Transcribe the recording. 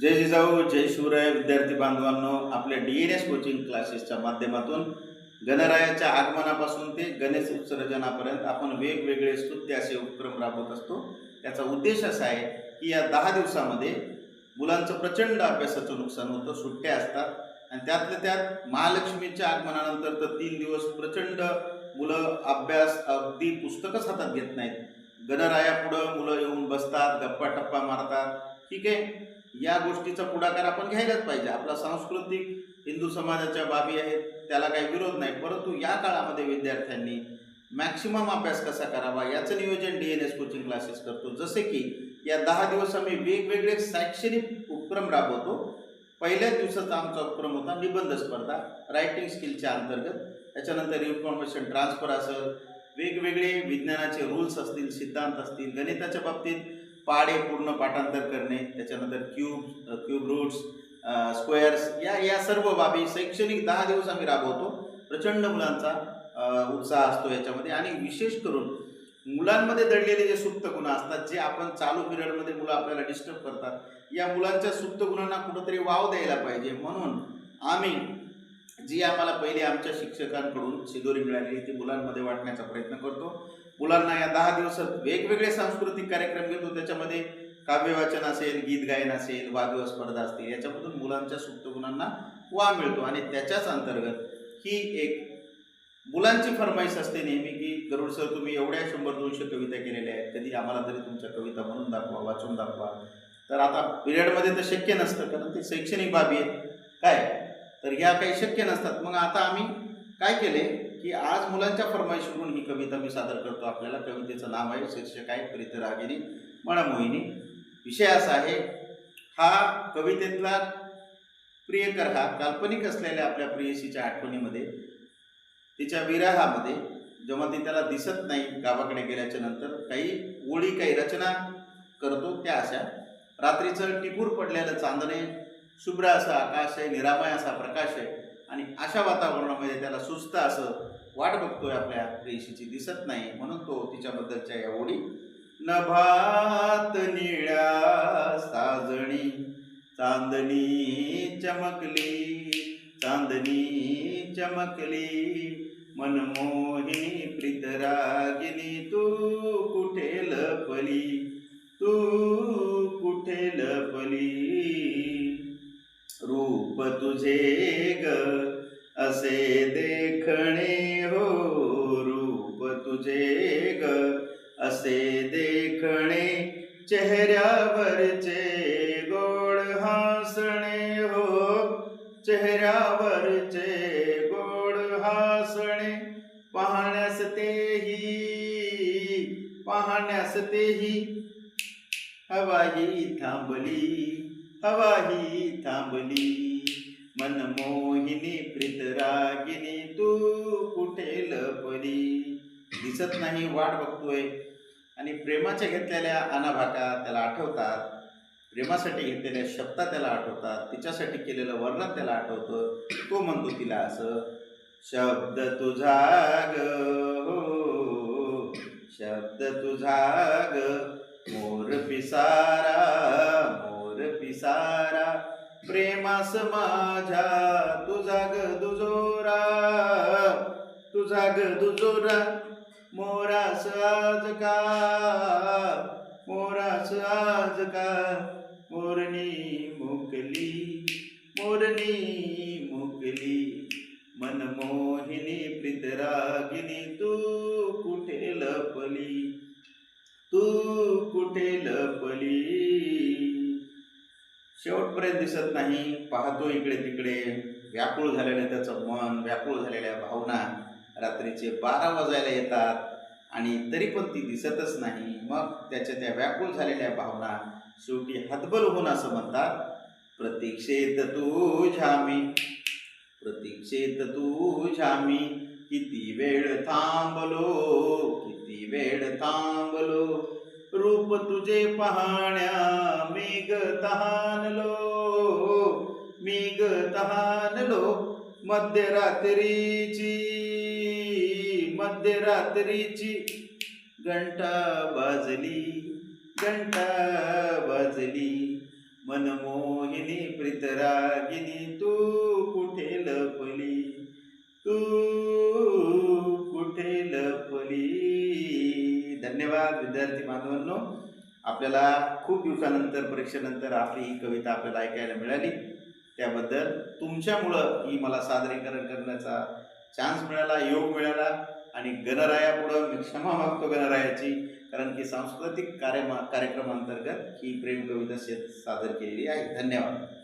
जय जिजाऊ जय शिवराय. विद्यार्थी बांधवांनो आपल्या डी एन एस कोचिंग क्लासेसच्या माध्यमातून गणरायाच्या आगमनापासून ते गणेश उत्सर्जनापर्यंत आपण वेगवेगळे स्तुत्य असे उपक्रम राबवत असतो. त्याचा उद्देश असा आहे की या दहा दिवसामध्ये मुलांचं प्रचंड अभ्यासाचं नुकसान होतं सुट्ट्या असतात आणि त्यातल्या त्यात महालक्ष्मीच्या आगमनानंतर तर तीन दिवस प्रचंड मुलं अभ्यास अगदी पुस्तकच हातात घेत नाहीत. गणरायापुढं मुलं येऊन बसतात गप्पा टप्पा मारतात. ठीक आहे? या गोष्टीचा पुढाकार आपण घ्यायलाच पाहिजे. आपला सांस्कृतिक हिंदू समाजाच्या बाबी आहेत त्याला काही विरोध नाही. परंतु या काळामध्ये विद्यार्थ्यांनी मॅक्सिमम अभ्यास कसा करावा याचं नियोजन D N S coaching classes करतो. जसे की या दहा दिवस आम्ही वेगवेगळे शैक्षणिक उपक्रम राबवतो. पहिल्याच दिवसाचा आमचा उपक्रम होता निबंध स्पर्धा रायटिंग स्किलच्या अंतर्गत. त्याच्यानंतर इन्फॉर्मेशन ट्रान्सफर असेल वेगवेगळे विज्ञानाचे रूल्स असतील सिद्धांत असतील गणिताच्या बाबतीत पाडे पूर्ण पाठांतर करणे त्याच्यानंतर क्यूब क्यूब रूट्स स्क्वेअर्स या या सर्व बाबी शैक्षणिक दहा दिवस आम्ही राबवतो. प्रचंड मुलांचा उत्साह असतो याच्यामध्ये. आणि विशेष करून मुलांमध्ये दडलेले जे सुप्त गुण असतात जे आपण चालू पिरियडमध्ये मुलं आपल्याला डिस्टर्ब करतात या मुलांच्या सुप्त गुणांना कुठंतरी वाव द्यायला पाहिजे. म्हणून आम्ही जी आम्हाला पहिले आमच्या शिक्षकांकडून शिदोरी मिळाली ती मुलांमध्ये वाटण्याचा प्रयत्न करतो. मुलांना या दहा दिवसात वेगवेगळे सांस्कृतिक कार्यक्रम घेतो. त्याच्यामध्ये काव्यवाचन असेल गीत गायन असेल वादविवाद स्पर्धा असतील याच्यामधून मुलांच्या सुप्त गुणांना वाव मिळतो. आणि त्याच्याच अंतर्गत ही एक मुलांची फरमाईश असते नेहमी की गरुड सर तुम्ही एवढ्या शंभर दोनशे कविता केलेल्या आहेत कधी आम्हाला तरी तुमच्या कविता म्हणून दाखवा वाचून दाखवा. तर आता पिरियडमध्ये तर शक्य नसतं कारण ते शैक्षणिक बाबी आहेत. काय? तर ह्या काही शक्य नसतात. मग आता आम्ही काय केले? की आज मुलांच्या फरमाईशीवरून ही कविता मी सादर करतो. आपल्याला कवितेचं नाव आहे शीर्षक आहे प्रीतरागिनी मणमोहिनी. विषय असा आहे हा कवितेतला प्रियकर हा काल्पनिक असलेल्या आपल्या प्रियशीच्या आठवणीमध्ये तिच्या विराहामध्ये जेव्हा ती त्याला दिसत नाही गावाकडे गेल्याच्यानंतर काही ओळी काही रचना करतो त्या अशा रात्रीचं टिपूर पडलेलं चांदणे शुभ्र असा आकाश आहे निरामय असा प्रकाश आहे. आणि अशा वातावरणामध्ये त्याला सुस्त असं वाट बघतोय आपल्या प्रेयसीची दिसत नाही. म्हणून तो तिच्याबद्दलच्या या ओढी. नभात निळ्या साजणी चांदणी चमकली चांदणी चमकली. मनमोहिनी प्रीतरागिनी तू कुठे लपली? तू कुठे लपली? रूप तुझे ग असे देखणे हो रूप तुझे ग असे देखणे चेहऱ्यावरचे गोड हासणे हो चेहऱ्यावरचे गोड हासणे पाहण्यास तेही पाहण्यास तेही. हवाही थांबली हवाही थांबली. मनमोहिनी प्रितरागिनी तू कुठे लपली? दिसत नाही वाट बघतोय. आणि प्रेमाच्या घेतलेल्या अनाभाका त्याला आठवतात. प्रेमासाठी घेतलेल्या शब्दा त्याला आठवतात. तिच्यासाठी केलेलं वर्णन त्याला आठवतं. तो म्हणतो तिला असं शब्द तुझा ग हो शब्द तुझा ग मोर पिसा प्रेमास माझ्या तुझा ग दुजोरा तुझा ग दुजोरा मोरास आज का? मोरास आज का? मोरणी मुकली मोरणी मुकली मनमोहिनी प्रितरागिनी तू कुठे लपली? तू कुठे लपली? शेवटपर्यंत दिसत नाही. पाहतो इकडे तिकडे. व्याकुळ झालेलं त्याचं मन व्याकुळ झालेल्या भावना रात्रीचे बारा वाजायला येतात. आणि तरी पण ती दिसतच नाही. मग त्याच्या त्या व्याकुळ झालेल्या भावना शेवटी हतबल होऊन असं म्हणतात प्रतीक्षेत तुझ्या मी प्रतीक्षेत तुझ्या मी किती वेळ थांबलो किती वेळ थांबलो रूप तुझे पाहण्या मी तहानलो मी ग तहानलो मध्यरात्रीची मध्यरात्रीची घंटा वाजली घंटा वाजली मनमोहिनी प्रितरागिनी प्रीतरागिनी तू आपल्याला खूप दिवसानंतर परीक्षेनंतर आपली ही कविता आपल्याला ऐकायला मिळाली. त्याबद्दल तुमच्यामुळं ही मला सादरीकरण करण्याचा चान्स मिळाला योग मिळाला आणि गणरायापुढं मी क्षमा मागतो गणरायाची कारण की सांस्कृतिक कार्य कार्यक्रमांतर्गत ही प्रेम कविता शेत सादर केलेली आहे. धन्यवाद.